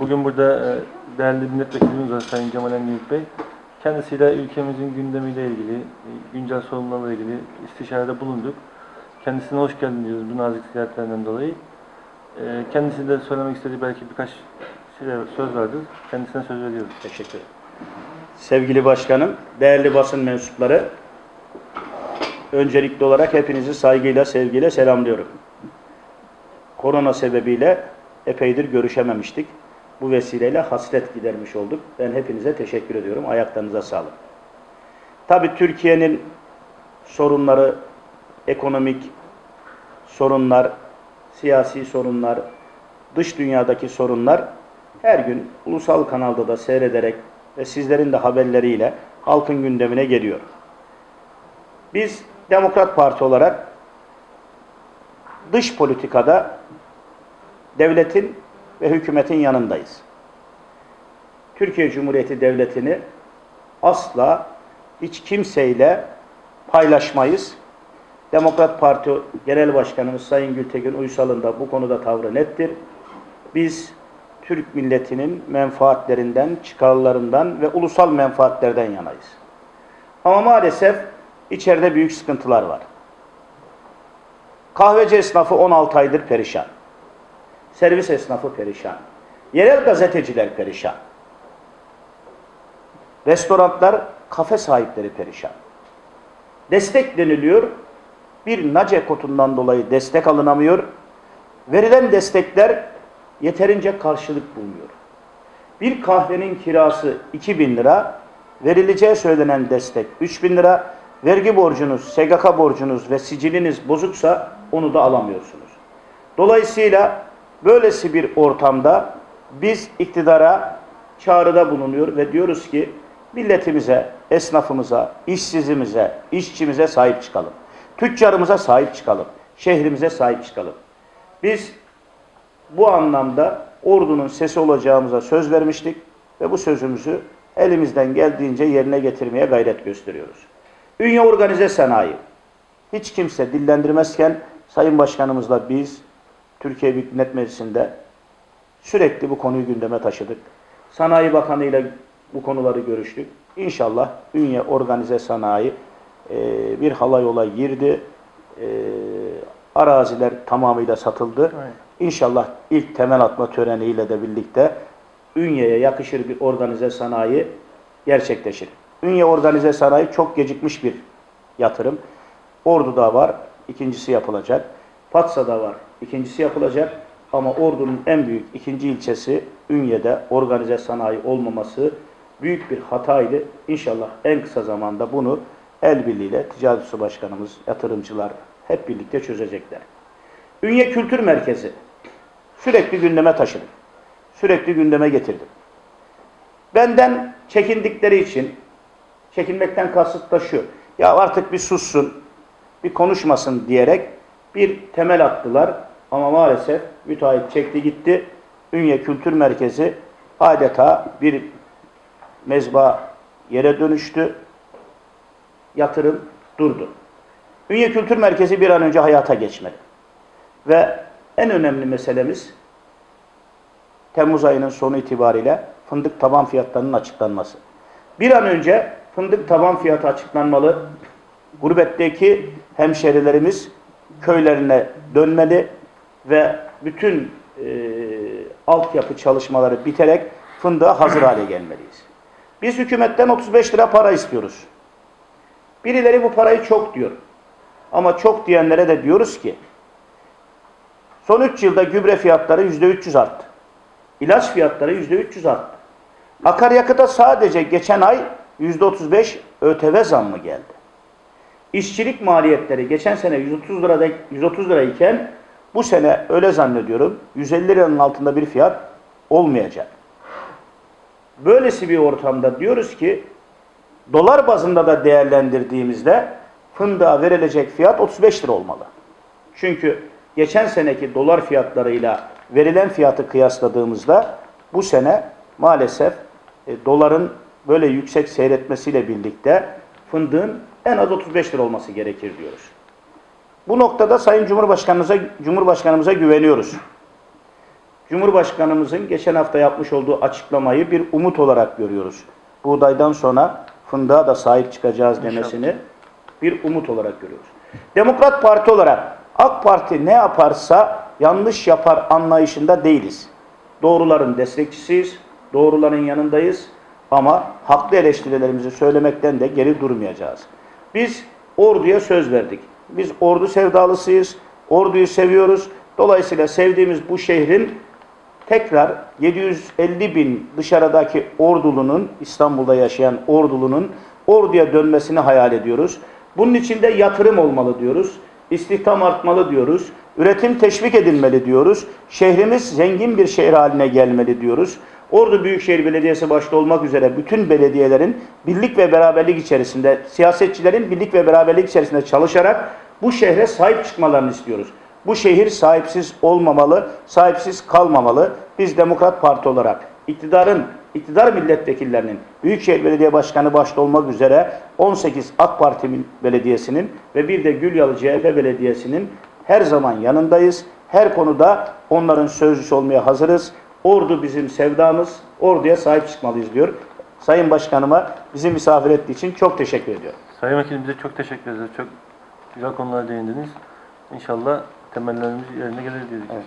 Bugün burada e, değerli milletvekilimiz var Sayın Cemal Engin Bey. Kendisiyle ülkemizin gündemiyle ilgili, e, güncel sorunlarla ilgili istişarede bulunduk. Kendisine hoş geldin diyoruz bu nazik ziyaretlerinden dolayı. E, Kendisi de söylemek istediği belki birkaç söz vardır. Kendisine söz veriyoruz. Teşekkür. Sevgili başkanım, değerli basın mensupları, öncelikli olarak hepinizi saygıyla, sevgiyle selamlıyorum. Korona sebebiyle epeydir görüşememiştik. Bu vesileyle hasret gidermiş olduk. Ben hepinize teşekkür ediyorum. Ayaklarınıza sağlık. Tabii Türkiye'nin sorunları, ekonomik sorunlar, siyasi sorunlar, dış dünyadaki sorunlar her gün ulusal kanalda da seyrederek ve sizlerin de haberleriyle halkın gündemine geliyor. Biz Demokrat Parti olarak dış politikada devletin ve hükümetin yanındayız. Türkiye Cumhuriyeti Devleti'ni asla hiç kimseyle paylaşmayız. Demokrat Parti Genel Başkanımız Sayın Gültekin Uysal'ın da bu konuda tavrı nettir. Biz Türk milletinin menfaatlerinden, çıkarlarından ve ulusal menfaatlerden yanayız. Ama maalesef içeride büyük sıkıntılar var. Kahveci esnafı 16 aydır perişan. Servis esnafı perişan. Yerel gazeteciler perişan. Restoranlar, kafe sahipleri perişan. Destek deniliyor. Bir nace kotundan dolayı destek alınamıyor. Verilen destekler yeterince karşılık bulmuyor. Bir kahvenin kirası 2000 lira, verileceği söylenen destek 3000 lira, vergi borcunuz, SGK borcunuz ve siciliniz bozuksa onu da alamıyorsunuz. Dolayısıyla böylesi bir ortamda biz iktidara çağrıda bulunuyor ve diyoruz ki milletimize, esnafımıza, işsizimize, işçimize sahip çıkalım. Tüccarımıza sahip çıkalım. Şehrimize sahip çıkalım. Biz bu anlamda ordunun sesi olacağımıza söz vermiştik ve bu sözümüzü elimizden geldiğince yerine getirmeye gayret gösteriyoruz. Ünye organize sanayi. Hiç kimse dillendirmezken Sayın Başkanımızla biz Türkiye Büyük Millet Meclisi'nde sürekli bu konuyu gündeme taşıdık. Sanayi Bakanı ile bu konuları görüştük. İnşallah Ünye organize sanayi e, bir halay yola girdi. E, araziler tamamıyla satıldı. Aynen. İnşallah ilk temel atma töreniyle de birlikte Ünye'ye yakışır bir organize sanayi gerçekleşir. Ünye organize sanayi çok gecikmiş bir yatırım. Ordu'da var, ikincisi yapılacak. Patsa'da var, ikincisi yapılacak. Ama Ordu'nun en büyük ikinci ilçesi Ünye'de organize sanayi olmaması büyük bir hataydı. İnşallah en kısa zamanda bunu el birliğiyle Ticaret Su Başkanımız, yatırımcılar hep birlikte çözecekler. Ünye Kültür Merkezi sürekli gündeme taşıdım. Sürekli gündeme getirdim. Benden çekindikleri için, çekinmekten kasıt da şu, ya artık bir sussun, bir konuşmasın diyerek bir temel attılar. Ama maalesef müteahhit çekti gitti. Ünye Kültür Merkezi adeta bir mezba yere dönüştü. Yatırım durdu. Ünye Kültür Merkezi bir an önce hayata geçmeli. Ve en önemli meselemiz Temmuz ayının sonu itibariyle fındık taban fiyatlarının açıklanması. Bir an önce fındık taban fiyatı açıklanmalı. Gurbetteki hemşerilerimiz köylerine dönmeli ve bütün e, altyapı çalışmaları biterek fındığa hazır hale gelmeliyiz. Biz hükümetten 35 lira para istiyoruz. Birileri bu parayı çok diyor. Ama çok diyenlere de diyoruz ki son 3 yılda gübre fiyatları %300 arttı. İlaç fiyatları %300 arttı. Akaryakıta sadece geçen ay %35 ÖTV zammı geldi. İşçilik maliyetleri geçen sene 130 lirada 130 lirayken bu sene öyle zannediyorum 150 liranın altında bir fiyat olmayacak. Böylesi bir ortamda diyoruz ki dolar bazında da değerlendirdiğimizde fındığa verilecek fiyat 35 lira olmalı. Çünkü geçen seneki dolar fiyatlarıyla verilen fiyatı kıyasladığımızda bu sene maalesef e, doların böyle yüksek seyretmesiyle birlikte fındığın en az 35 lira olması gerekir diyoruz. Bu noktada Sayın Cumhurbaşkanımıza, Cumhurbaşkanımıza güveniyoruz. Cumhurbaşkanımızın geçen hafta yapmış olduğu açıklamayı bir umut olarak görüyoruz. Buğdaydan sonra fındığa da sahip çıkacağız demesini bir umut olarak görüyoruz. Demokrat Parti olarak AK Parti ne yaparsa yanlış yapar anlayışında değiliz. Doğruların destekçisiyiz, doğruların yanındayız ama haklı eleştirilerimizi söylemekten de geri durmayacağız. Biz orduya söz verdik. Biz ordu sevdalısıyız, orduyu seviyoruz. Dolayısıyla sevdiğimiz bu şehrin tekrar 750 bin dışarıdaki ordulunun, İstanbul'da yaşayan ordulunun orduya dönmesini hayal ediyoruz. Bunun için de yatırım olmalı diyoruz. İstihdam artmalı diyoruz. Üretim teşvik edilmeli diyoruz. Şehrimiz zengin bir şehir haline gelmeli diyoruz. Ordu Büyükşehir Belediyesi başta olmak üzere bütün belediyelerin birlik ve beraberlik içerisinde, siyasetçilerin birlik ve beraberlik içerisinde çalışarak bu şehre sahip çıkmalarını istiyoruz. Bu şehir sahipsiz olmamalı, sahipsiz kalmamalı. Biz Demokrat Parti olarak iktidarın, iktidar milletvekillerinin, Büyükşehir Belediye Başkanı başta olmak üzere 18 AK Parti belediyesinin ve bir de Gülyalı CHP Belediyesi'nin her zaman yanındayız. Her konuda onların sözcüsü olmaya hazırız. Ordu bizim sevdamız, orduya sahip çıkmalıyız diyor. Sayın Başkanıma bizi misafir ettiği için çok teşekkür ediyorum. Sayın Vekilim bize çok teşekkür ederiz. Çok güzel konulara değindiniz. İnşallah temellerimiz yerine gelir diye. Evet.